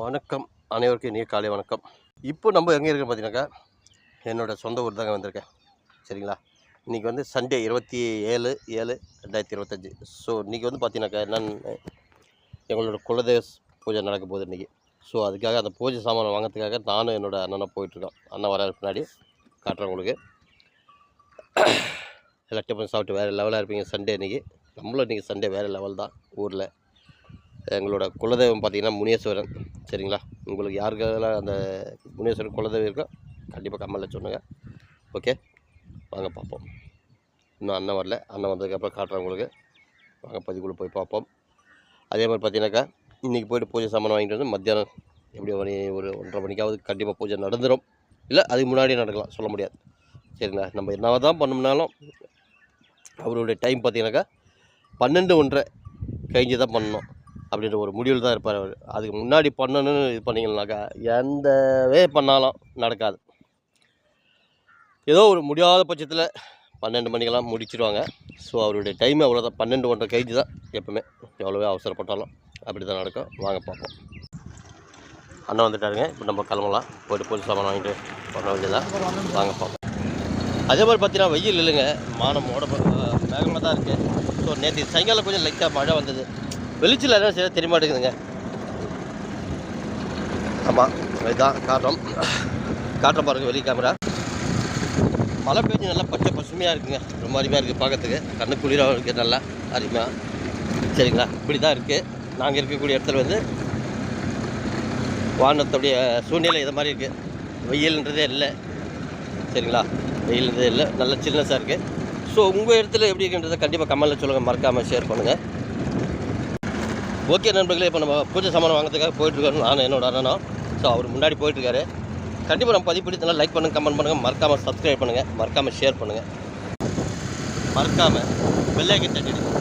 வணக்கம். அனைவருக்கும் இனிய காலை வணக்கம். இப்போ நம்ம எங்கே இருக்கோம் பார்த்தீங்கன்னாக்கா என்னோடய சொந்த ஊர் தாங்க வந்திருக்கேன். சரிங்களா? இன்றைக்கி வந்து சண்டே இருபத்தி ஏழு ஏழு ரெண்டாயிரத்தி இருபத்தஞ்சி. ஸோ இன்றைக்கி வந்து பார்த்தீங்கன்னாக்கா என்னென்னு எங்களோட குலதெய்வ பூஜை நடக்க போகுது இன்றைக்கி ஸோ அதுக்காக அந்த பூஜை சாமான் வாங்கிறதுக்காக நானும் என்னோடய அண்ணனும் போயிட்டுருக்கோம். அண்ணன் வர பின்னாடி காட்டுறேன் உங்களுக்கு. எல்லா டிஃபன் சாப்பிட்டு வேறு லெவலாக இருப்பீங்க சண்டே இன்றைக்கி நம்மளும் இன்றைக்கி சண்டே வேறு லெவல் தான் ஊரில். எங்களோட குலதெய்வம் பார்த்தீங்கன்னா முனேஸ்வரன். சரிங்களா? உங்களுக்கு யாருக்கெல்லாம் அந்த முனேஸ்வரன் குலதெய்வம் இருக்கோ கண்டிப்பாக கம்மலில் சொன்னுங்க ஓகே? வாங்க பார்ப்போம். இன்னும் அண்ணன் வரல. அண்ணன் வந்ததுக்கப்புறம் காட்டுறேன் உங்களுக்கு. வாங்க பதிக்குள்ளே போய் பார்ப்போம். அதே மாதிரி பார்த்தீங்கன்னாக்கா இன்றைக்கி போயிட்டு பூஜை சாமான் வாங்கிட்டு வந்து மத்தியானம் எப்படி மணி ஒரு ஒன்றரை மணிக்காவது கண்டிப்பாக பூஜை நடந்துடும் இல்லை அதுக்கு முன்னாடியே நடக்கலாம் சொல்ல முடியாது. சரிங்களா? நம்ம என்ன தான் பண்ணோம்னாலும் அவருடைய டைம் பார்த்தீங்கன்னாக்கா பன்னெண்டு ஒன்றரை கழிஞ்சு தான் பண்ணணும். அப்படின்ற ஒரு முடிவில் தான் இருப்பார் அவர். அதுக்கு முன்னாடி பண்ணணும்னு இது பண்ணிங்கனாக்கா எந்த வே பண்ணாலும் நடக்காது. ஏதோ ஒரு முடியாத பட்சத்தில் பன்னெண்டு மணிக்கெல்லாம் முடிச்சிடுவாங்க ஸோ அவருடைய டைம் அவ்வளோதான் பன்னெண்டு ஒன்றரை கைது தான் எப்போவுமே எவ்வளோவே அவசரப்பட்டாலும் அப்படி தான் நடக்கும். வாங்க பார்ப்போம். அண்ணன் வந்துட்டாருங்க. இப்போ நம்ம கிளம்பலாம். போய்ட்டு போய் சாமான் வாங்கிட்டு பண்ண வேண்டியதான் வாங்க பார்ப்போம். அதே மாதிரி பார்த்தீங்கன்னா வெயில் இல்லைங்க. மானம் மோட வேகமாக தான் இருக்குது ஸோ நேற்று சாயங்காலம் கொஞ்சம் லைட்டாக மழை வந்தது. வெளிச்சல் என்ன செய்ய தெரிய மாட்டேங்குதுங்க. ஆமாம் இதுதான் காட்டுறோம் காட்டுற பாருங்கள் வெளி கேமரா மழை பெஞ்சு நல்லா பச்சை பசுமையாக இருக்குங்க. ரொம்ப அருமையாக இருக்குது பார்க்கறதுக்கு கண்ணு குளிராக இருக்குது நல்லா அருமையாக சரிங்களா? இப்படி தான் இருக்குது நாங்கள் இருக்கக்கூடிய இடத்துல வந்து வானத்துடைய சூழ்நிலை இது மாதிரி இருக்குது வெயில்ன்றதே இல்லை. சரிங்களா? வெயில்ன்றதே இல்லை. நல்ல சில்னஸாக இருக்குது ஸோ உங்கள் இடத்துல எப்படி இருக்குன்றதை கண்டிப்பாக கமெண்ட்டில் சொல்லுங்கள் மறக்காமல் ஷேர் பண்ணுங்கள் ஓகே நண்பர்களே இப்போ நம்ம பூஜை சாமான் வாங்குறதுக்காக போயிட்டுருக்கோம் நான் என்னோட அண்ணனும். ஸோ அவர் முன்னாடி போயிட்டுருக்காரு. கண்டிப்பாக நம்ம பதிவு பிடித்தனா லைக் பண்ணுங்கள் கமெண்ட் பண்ணுங்கள் மறக்காமல் சப்ஸ்கிரைப் பண்ணுங்கள் மறக்காமல் ஷேர் பண்ணுங்கள் மறக்காமல் வெள்ளைக்கு தட்டிடுங்க.